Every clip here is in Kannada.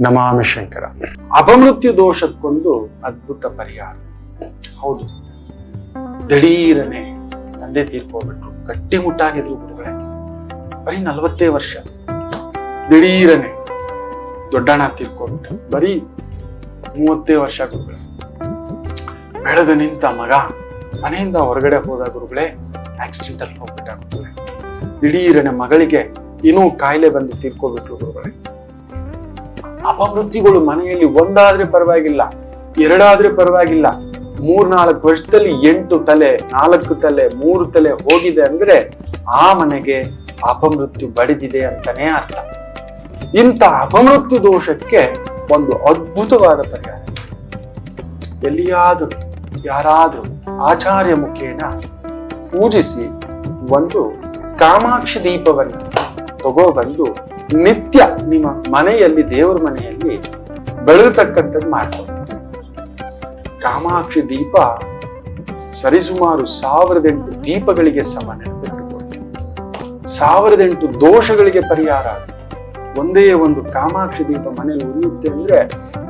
ನಮಾಮಿ ಶಂಕರ ಅಪಮೃತ್ಯು ದೋಷಕ್ಕೊಂದು ಅದ್ಭುತ ಪರಿಹಾರ. ಹೌದು. ದಿಢೀರನೆ ತಂದೆ ತೀರ್ಕೊಂಡ್ಬಿಟ್ರು ಗಟ್ಟಿಮುಟ್ಟಾಗಿದ್ರು ಗುರುಗಳೇ. ಬರೀ ನಲವತ್ತೇ ವರ್ಷ. ದಿಢೀರನೆ ದೊಡ್ಡಣ್ಣ ತೀರ್ಕೋಬಿಟ್ರು ಬರೀ ಮೂವತ್ತೇ ವರ್ಷ ಗುರುಗಳೇ. ಬೆಳೆದು ನಿಂತ ಮಗ, ಮನೆಯಿಂದ ಹೊರಗಡೆ ಹೋದ ಗುರುಗಳೇ ಆಕ್ಸಿಡೆಂಟಲ್ಲಿ ಹೋಗ್ಬಿಟ್ಟ ಗುರುಗಳೇ. ದಿಢೀರನೆ ಮಗಳಿಗೆ ಇನ್ನೂ ಕಾಯಿಲೆ ಬಂದು ತೀರ್ಕೋಬಿಟ್ರು ಗುರುಗಳೇ. ಅಪಮೃತ್ಯುಗಳು ಮನೆಯಲ್ಲಿ ಒಂದಾದ್ರೆ ಪರವಾಗಿಲ್ಲ, ಎರಡಾದ್ರೆ ಪರವಾಗಿಲ್ಲ. ಮೂರ್ನಾಲ್ಕು ವರ್ಷದಲ್ಲಿ ಎಂಟು ತಲೆ, ನಾಲ್ಕು ತಲೆ, ಮೂರು ತಲೆ ಹೋಗಿದೆ ಅಂದ್ರೆ ಆ ಮನೆಗೆ ಅಪಮೃತ್ಯು ಬಡಿದಿದೆ ಅಂತಾನೆ ಅರ್ಥ. ಇಂಥ ಅಪಮೃತ್ಯು ದೋಷಕ್ಕೆ ಒಂದು ಅದ್ಭುತವಾದ ಪರಿಹಾರ. ಎಲ್ಲಿಯಾದರೂ, ಯಾರಾದರೂ ಆಚಾರ್ಯ ಮುಖೇನ ಪೂಜಿಸಿ ಒಂದು ಕಾಮಾಕ್ಷಿ ದೀಪವನ್ನು ತಗೋಬಂದು ನಿತ್ಯ ನಿಮ್ಮ ಮನೆಯಲ್ಲಿ, ದೇವರ ಮನೆಯಲ್ಲಿ ಬೆಳಗತಕ್ಕಂಥದ್ದು ಮಾಡ್ಕೊಂಡು ಕಾಮಾಕ್ಷಿ ದೀಪ ಸರಿಸುಮಾರು ಸಾವಿರದ ಎಂಟು ದೀಪಗಳಿಗೆ ಸಮಾನ ಸಾವಿರದ ಎಂಟು ದೋಷಗಳಿಗೆ ಪರಿಹಾರ ಒಂದೇ ಒಂದು ಕಾಮಾಕ್ಷಿ ದೀಪ ಮನೆಯಲ್ಲಿ ಉರಿಯುತ್ತೆ ಅಂದ್ರೆ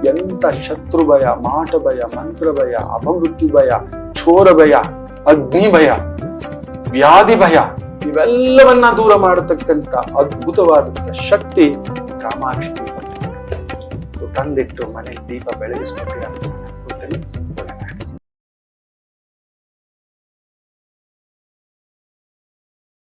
ಎಂತ ಶತ್ರು ಭಯ ಮಾಟ ಭಯ ಮಂತ್ರ ಭಯ ಅಪಮೃತ್ಯು ಭಯ ಚೋರ ಭಯ ಅಗ್ನಿ ಭಯ ವ್ಯಾಧಿ ಭಯ ಇವೆಲ್ಲವನ್ನ ದೂರ ಮಾಡತಕ್ಕಂತ ಅದ್ಭುತವಾದಂತ ಶಕ್ತಿ ಕಾಮಾಕ್ಷಿ. ತಂದಿಟ್ಟು ಮನೆ ದೀಪ ಬೆಳಗಿಸ್ಕೊಟ್ಟಿರ